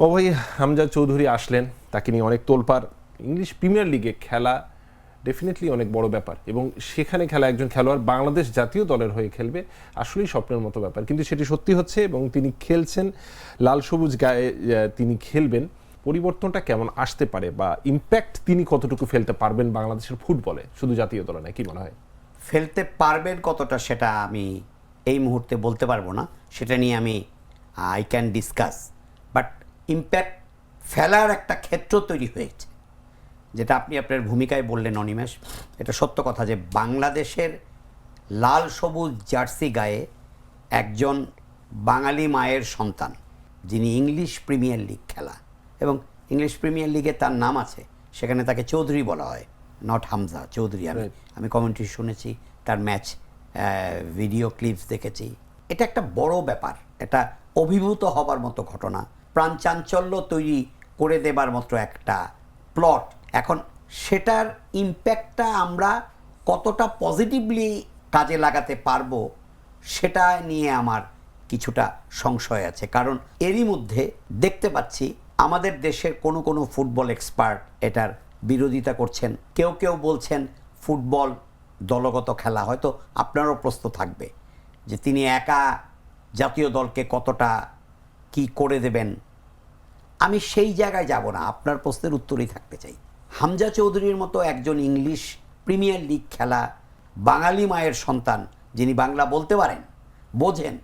বাবাই হামজা চৌধুরী আসলেন, তাকে নিয়ে অনেক তোলপার ইংলিশ প্রিমিয়ার লিগে খেলা ডেফিনেটলি অনেক বড় ব্যাপার এবং সেখানে খেলা একজন খেলোয়াড় বাংলাদেশ জাতীয় দলের হয়ে খেলবে, আসলেই স্বপ্নের মতো ব্যাপার। কিন্তু সেটি সত্যি হচ্ছে এবং তিনি খেলছেন লাল সবুজ গায়ে তিনি খেলবেন, পরিবর্তনটা কেমন আসতে পারে বা ইম্প্যাক্ট তিনি কতটুকু ফেলতে পারবেন বাংলাদেশের ফুটবলে, শুধু জাতীয় দলে নয়, কি মনে হয়? ফেলতে পারবেন কতটা সেটা আমি এই মুহূর্তে বলতে পারব না, সেটা নিয়ে আমি আই ক্যান ডিসকাস ইম্প্যাক্ট ফেলার একটা ক্ষেত্র তৈরি হয়েছে। যেটা আপনি আপনার ভূমিকায় বললেন অনিমেষ এটা সত্য কথা যে বাংলাদেশের লাল সবুজ জার্সি গায়ে একজন বাঙালি মায়ের সন্তান যিনি ইংলিশ প্রিমিয়ার লিগ খেলা এবং ইংলিশ প্রিমিয়ার লিগে তার নাম আছে সেখানে তাকে চৌধুরী বলা হয় নট হামজা চৌধুরী। আমি আমি কমেন্ট্রি শুনেছি তার ম্যাচ ভিডিও ক্লিপস দেখেছি। এটা একটা বড় ব্যাপার এটা অভিভূত হবার মতো ঘটনা। প্রাণচাঞ্চল্য তৈরি করে দেবার মতো একটা প্লট এখন সেটার ইম্প্যাক্টটা আমরা কতটা পজিটিভলি কাজে লাগাতে পারব, সেটা নিয়ে আমার কিছুটা সংশয় আছে। কারণ এরই মধ্যে দেখতে পাচ্ছি আমাদের দেশের কোনো কোনো ফুটবল এক্সপার্ট এটার বিরোধিতা করছেন। কেউ কেউ বলছেন ফুটবল দলগত খেলা, হয়তো আপনারও প্রশ্ন থাকবে যে তিনি একা জাতীয় দলকে কতটা কি করে দেবেন? আমি সেই জায়গায় যাব না, আপনার প্রশ্নের উত্তরেই থাকতে চাই। হামজা চৌধুরীর মতো একজন ইংলিশ প্রিমিয়ার লিগ খেলা বাঙালি মায়ের সন্তান যিনি বাংলা বলতে পারেন, বোঝেন,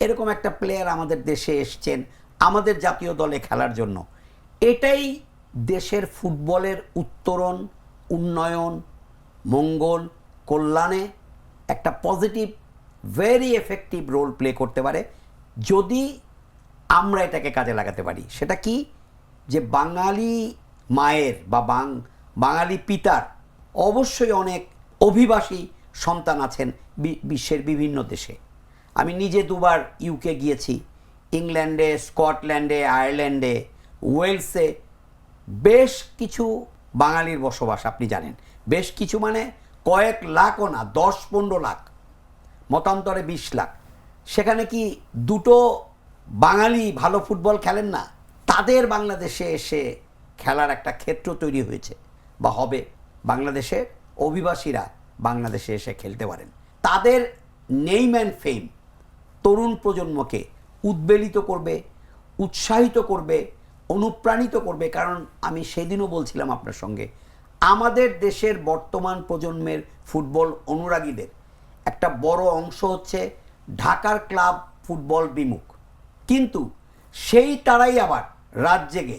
এরকম একটা প্লেয়ার আমাদের দেশে এসছেন, আমাদের জাতীয় দলে খেলার জন্য। এটাই দেশের ফুটবলের উত্তরণ, উন্নয়ন, মঙ্গল, কল্যাণে একটা positive very effective role play করতে পারে। যদি আমরা এটাকে কাজে লাগাতে পারি। সেটা কি? যে বাঙালি মায়ের বা বাং, বাঙালি পিতার অবশ্যই অনেক অভিবাসী সন্তান আছেন বিশ্বের বিভিন্ন দেশে। আমি নিজে দুবার ইউকে গিয়েছি, ইংল্যান্ডে, স্কটল্যান্ডে, আয়ারল্যান্ডে, ওয়েলসে। বেশ কিছু বাঙালির বসবাস আপনি জানেন। বেশ কিছু মানে কয়েক লাখও না, দশ পনেরো লাখ, মতান্তরে বিশ লাখ। সেখানে কি দুটো বাঙালি ভালো ফুটবল খেলেন না, তাদের বাংলাদেশে এসে খেলার একটা ক্ষেত্র তৈরি হয়েছে বা হবে। বাংলাদেশের অভিবাসীরা বাংলাদেশে এসে খেলতে পারেন। তাদের নেইম অ্যান্ড ফেম তরুণ প্রজন্মকে উদ্বেলিত করবে, উৎসাহিত করবে, অনুপ্রাণিত করবে। কারণ আমি সেদিনও বলছিলাম আপনার সঙ্গে, আমাদের দেশের বর্তমান প্রজন্মের ফুটবল অনুরাগীদের একটা বড় অংশ হচ্ছে ঢাকার ক্লাব ফুটবল বিমুখ। কিন্তু সেই তারাই আবার রাত জেগে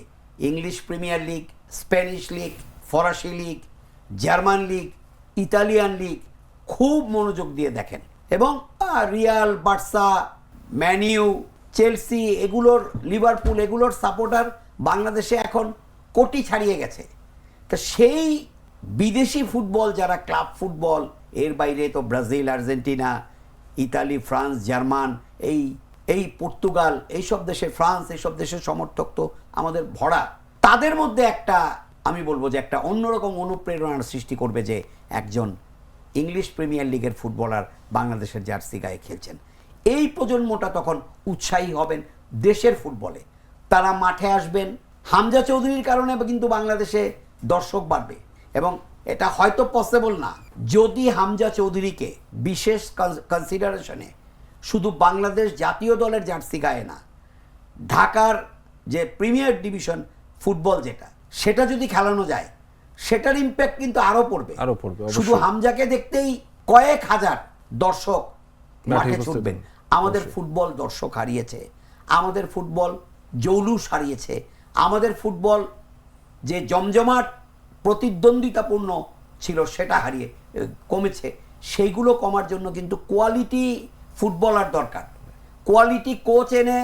English premier league, Spanish league, ফরাসি league, German league, Italian league খুব মনোযোগ দিয়ে দেখেন। এবং Real, Barca, Man U, Chelsea এগুলোর, লিভারপুল এগুলোর সাপোর্টার বাংলাদেশে এখন কোটি ছাড়িয়ে গেছে। তা সেই বিদেশি ফুটবল যারা ক্লাব ফুটবল, এর বাইরে তো Brazil, Argentina, Italy, France, German, এই এই পর্তুগাল, এইসব দেশে ফ্রান্স, এইসব দেশের সমর্থক তো আমাদের ভরা। তাদের মধ্যে একটা, আমি বলব যে একটা অন্যরকম অনুপ্রেরণার সৃষ্টি করবে যে একজন ইংলিশ প্রিমিয়ার লিগের ফুটবলার বাংলাদেশের জার্সি গায়ে খেলছেন। এই প্রজন্মটা তখন উৎসাহী হবেন দেশের ফুটবলে। তারা মাঠে আসবেন, হামজা চৌধুরীর কারণে কিন্তু বাংলাদেশে দর্শক বাড়বে। এবং এটা হয়তো পসিবল না। যদি হামজা চৌধুরীকে বিশেষ কনসিডারেশনে শুধু বাংলাদেশ জাতীয় দলের জার্সি গায়ে না ঢাকার যে প্রিমিয়ার ডিভিশন ফুটবল যেটা সেটা যদি খেলানো যায় সেটার ইম্প্যাক্ট কিন্তু আরও পড়বে। আরও পড়বে, শুধু হামজাকে দেখতেই কয়েক হাজার দর্শক মাঠে মাঠে ছুটবেন। আমাদের ফুটবল দর্শক হারিয়েছে আমাদের ফুটবল জৌলুস হারিয়েছে আমাদের ফুটবল যে জমজমাট প্রতিদ্বন্দ্বিতাপূর্ণ ছিল সেটা হারিয়ে কমেছে। সেইগুলো কমার জন্য কিন্তু কোয়ালিটি ফুটবলার দরকার। কোয়ালিটি কোচ এনে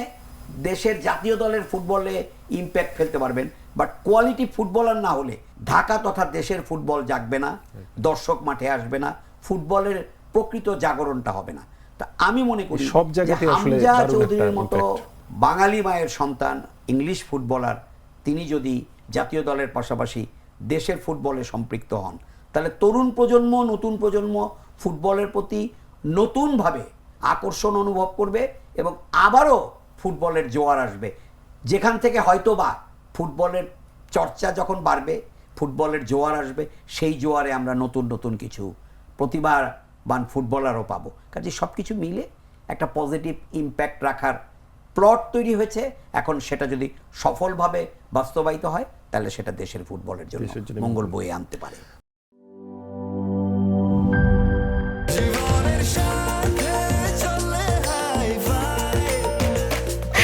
দেশের জাতীয় দলের ফুটবলে ইম্প্যাক্ট ফেলতে পারবেন বাট কোয়ালিটি ফুটবলার না হলে ঢাকা তথা দেশের ফুটবল জাগবে না দর্শক মাঠে আসবে না ফুটবলের প্রকৃত জাগরণটা হবে না। তা আমি মনে করি সব জায়গাতে হামজা চৌধুরীর মতো বাঙালি মায়ের সন্তান ইংলিশ ফুটবলার তিনি যদি জাতীয় দলের পাশাপাশি দেশের ফুটবলে সম্পৃক্ত হন তাহলে তরুণ প্রজন্ম নতুন প্রজন্ম ফুটবলের প্রতি নতুনভাবে আকর্ষণ অনুভব করবে এবং আবারও ফুটবলের জোয়ার আসবে। যেখান থেকে হয়তো বা ফুটবলের চর্চা যখন বাড়বে ফুটবলের জোয়ার আসবে সেই জোয়ারে আমরা নতুন নতুন কিছু প্রতিভাবান ফুটবলারও পাবো। কাজে সব কিছু মিলে একটা পজিটিভ ইম্প্যাক্ট রাখার প্লট তৈরি হয়েছে। এখন সেটা যদি সফলভাবে বাস্তবায়িত হয় তাহলে সেটা দেশের ফুটবলের জন্য জন্য মঙ্গল। বয়ে আনতে পারে।